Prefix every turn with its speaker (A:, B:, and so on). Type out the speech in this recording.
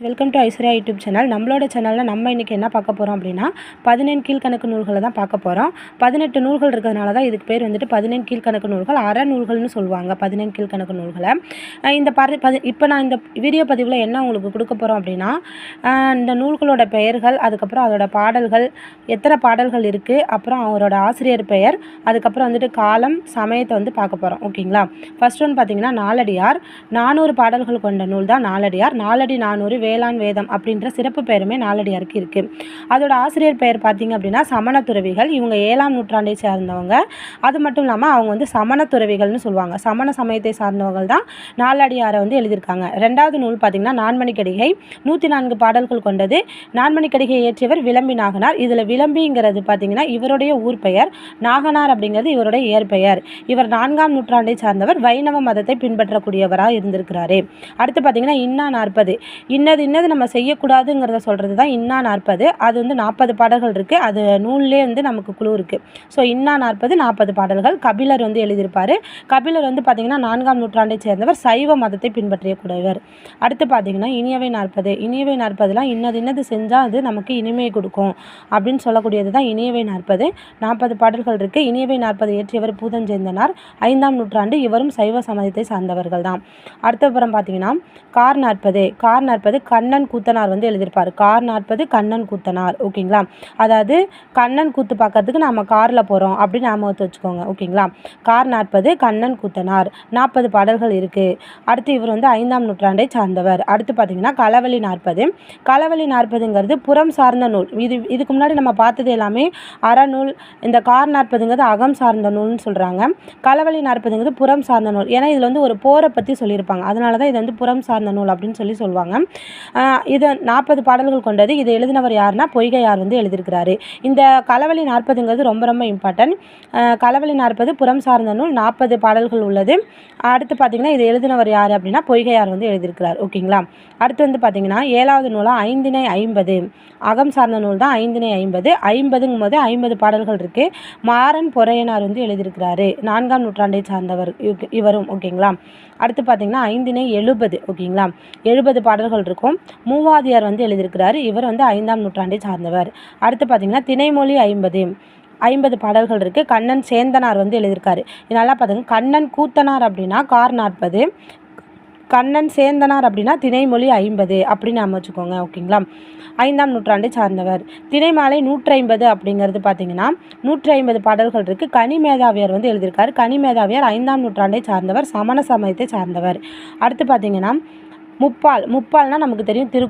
A: Welcome to Aishwarya YouTube channel நம்மளோட சேனலில் நம்ம இன்றைக்கி என்ன பார்க்க போகிறோம் அப்படின்னா பதினெண் கீழ்கணக்கு நூல்களை தான் பார்க்க போகிறோம் பதினெட்டு நூல்கள் இருக்கிறதுனால தான் இதுக்கு பேர் வந்துட்டு பதினெண் கீழ்கணக்கு நூல்கள் அற நூல்கள்னு சொல்லுவாங்க பதினெண் கீழ்கணக்கு நூல்களை. இந்த பதி பதி இப்போ நான் இந்த வீடியோ பதிவில் என்ன உங்களுக்கு கொடுக்க போகிறோம் அப்படின்னா இந்த நூல்களோட பெயர்கள் அதுக்கப்புறம் அதோட பாடல்கள் எத்தனை பாடல்கள் இருக்குது அப்புறம் அவரோட ஆசிரியர் பெயர் அதுக்கப்புறம் வந்துட்டு காலம் சமயத்தை வந்து பார்க்க போகிறோம் ஓகேங்களா ஃபர்ஸ்ட் ஒன் பார்த்தீங்கன்னா நாலடியார். நானூறு பாடல்கள் கொண்ட நூல் தான் நாலடியார். நாலடி நானூறு வேளாண் வேதம் அப்படின்ற சிறப்பு பெயருமே நாலடியாருக்கு இருக்குது அதோட ஆசிரியர் பெயர் பார்த்தீங்க அப்படின்னா சமண துறவிகள் இவங்க ஏழாம் நூற்றாண்டை சேர்ந்தவங்க. அது மட்டும் இல்லாமல் அவங்க வந்து சமண துறவிகள்னு சொல்லுவாங்க. சமண சமயத்தை சார்ந்தவங்க தான் நாலடியாரை வந்து எழுதியிருக்காங்க. ரெண்டாவது நூல் பார்த்தீங்கன்னா நான்மணிக்கடிகை. நூற்றி நான்கு பாடல்கள் கொண்டது. நான்மணிக்கடிகை இயற்றியவர் விளம்பி நாகனார். இதில் விளம்பிங்கிறது பார்த்தீங்கன்னா இவருடைய ஊர் பெயர். நாகனார் அப்படிங்கிறது இவருடைய இயற்பெயர் இவர் நான்காம் நூற்றாண்டை சார்ந்தவர். வைணவ மதத்தை பின்பற்றக்கூடியவராக இருந்திருக்கிறாரு. அடுத்து பார்த்தீங்கன்னா இன்னா நாற்பது. இன்னது இன்னது நம்ம செய்யக்கூடாதுங்கிறத சொல்கிறது தான் இன்னா நாற்பது. அது வந்து நாற்பது பாடல்கள் இருக்குது அது நூல்லே வந்து நமக்கு குழு இருக்குது ஸோ இன்னா நாற்பது நாற்பது பாடல்கள். கபிலர் வந்து எழுதியிருப்பார். கபிலர் வந்து பார்த்திங்கன்னா நான்காம் நூற்றாண்டை சேர்ந்தவர். சைவ மதத்தை பின்பற்றியக்கூடியவர் அடுத்து பார்த்திங்கன்னா இனியவை நாற்பது. இனியவை நாற்பதுலாம் இன்னது இன்னது செஞ்சால் அது நமக்கு இனிமையை கொடுக்கும். அப்படின்னு சொல்லக்கூடியது தான் இனியவை நாற்பது. நாற்பது பாடல்கள் இருக்குது இனியவை நாற்பது இயற்றியவர் பூதஞ்சேந்தனார் ஐந்தாம் நூற்றாண்டு இவரும் சைவ சமயத்தை சார்ந்தவர்கள் தான் அடுத்தப்புறம் பார்த்தீங்கன்னா கார் நாற்பது. கார் நாற்பது கண்ணன் கூத்தனார் வந்து எழுதியிருப்பார். கார் நாற்பது கண்ணன் கூத்தனார். ஓகேங்களா? அதாவது கண்ணன் கூத்து பார்க்கறதுக்கு நம்ம காரில் போகிறோம் அப்படின்னு ஞாபகத்தை வச்சுக்கோங்க. ஓகேங்களா? கார் நாற்பது கண்ணன் கூத்தனார். நாற்பது பாடல்கள் இருக்குது அடுத்து இவர் வந்து ஐந்தாம் நூற்றாண்டை சார்ந்தவர். அடுத்து பார்த்தீங்கன்னா களவழி நாற்பது. களவழி நாற்பதுங்கிறது புறம் சார்ந்த நூல். இது இதுக்கு முன்னாடி நம்ம பார்த்தது எல்லாமே அறநூல். இந்த கார் நாற்பதுங்கிறது அகம் சார்ந்த நூல்னு சொல்கிறாங்க களவழி நாற்பதுங்கிறது புறம் சார்ந்த நூல். ஏன்னா இதில் வந்து ஒரு போரை பற்றி சொல்லியிருப்பாங்க. அதனால தான் இது வந்து புறம் சார்ந்த நூல் அப்படின்னு சொல்லி சொல்லுவாங்க. இது நாற்பது பாடல்கள் கொண்டது. இதை எழுதினவர் யாருன்னா பொய்கையார் வந்து எழுதியிருக்கிறாரு. இந்த களவழி நாற்பதுங்கிறது ரொம்ப ரொம்ப இம்பார்ட்டன்ட் களவழி நாற்பது புறம் சார்ந்த நூல் நாற்பது பாடல்கள் உள்ளது. அடுத்து பார்த்தீங்கன்னா இதை எழுதினவர் யார் அப்படின்னா பொய்கையார் வந்து எழுதியிருக்கிறார். ஓகேங்களா? அடுத்து வந்து பார்த்தீங்கன்னா ஏழாவது நூலாக ஐந்தினை ஐம்பது. அகம் சார்ந்த நூல் தான் ஐந்தினை ஐம்பது. ஐம்பதுங்கும் போது ஐம்பது பாடல்கள் இருக்குது மாறன் பொறையனார் வந்து எழுதியிருக்கிறாரு. நான்காம் நூற்றாண்டை சார்ந்தவர் இவரும். ஓகேங்களா? அடுத்து பார்த்தீங்கன்னா ஐந்தினை எழுபது. ஓகேங்களா? எழுபது பாடல்கள் இருக்கும். மூவாதியார் வந்து எழுதியிருக்கிறாரு. இவர் வந்து ஐந்தாம் நூற்றாண்டை சார்ந்தவர். அடுத்து பார்த்தீங்கன்னா திணைமொழி ஐம்பது. ஐம்பது பாடல்கள் இருக்குது கண்ணன் சேந்தனார் வந்து எழுதியிருக்காரு. இது நல்லா பார்த்துங்க கண்ணன் கூத்தனார் அப்படின்னா கார் நாற்பது. கண்ணன் சேந்தனார் அப்படின்னா திணைமொழி ஐம்பது அப்படின்னு நம்ம வச்சுக்கோங்க ஓகேங்களா? ஐந்தாம் நூற்றாண்டை சார்ந்தவர். திணைமாலை நூற்றைம்பது அப்படிங்கிறது பார்த்தீங்கன்னா நூற்றி ஐம்பது பாடல்கள் இருக்குது கனிமேதாவியார் வந்து எழுதியிருக்காரு. கனிமேதாவியார் ஐந்தாம் நூற்றாண்டை சார்ந்தவர். சமண சமயத்தை சார்ந்தவர். அடுத்து பார்த்தீங்கன்னா முப்பால் முப்பால்னால் நமக்கு தெரியும் திரு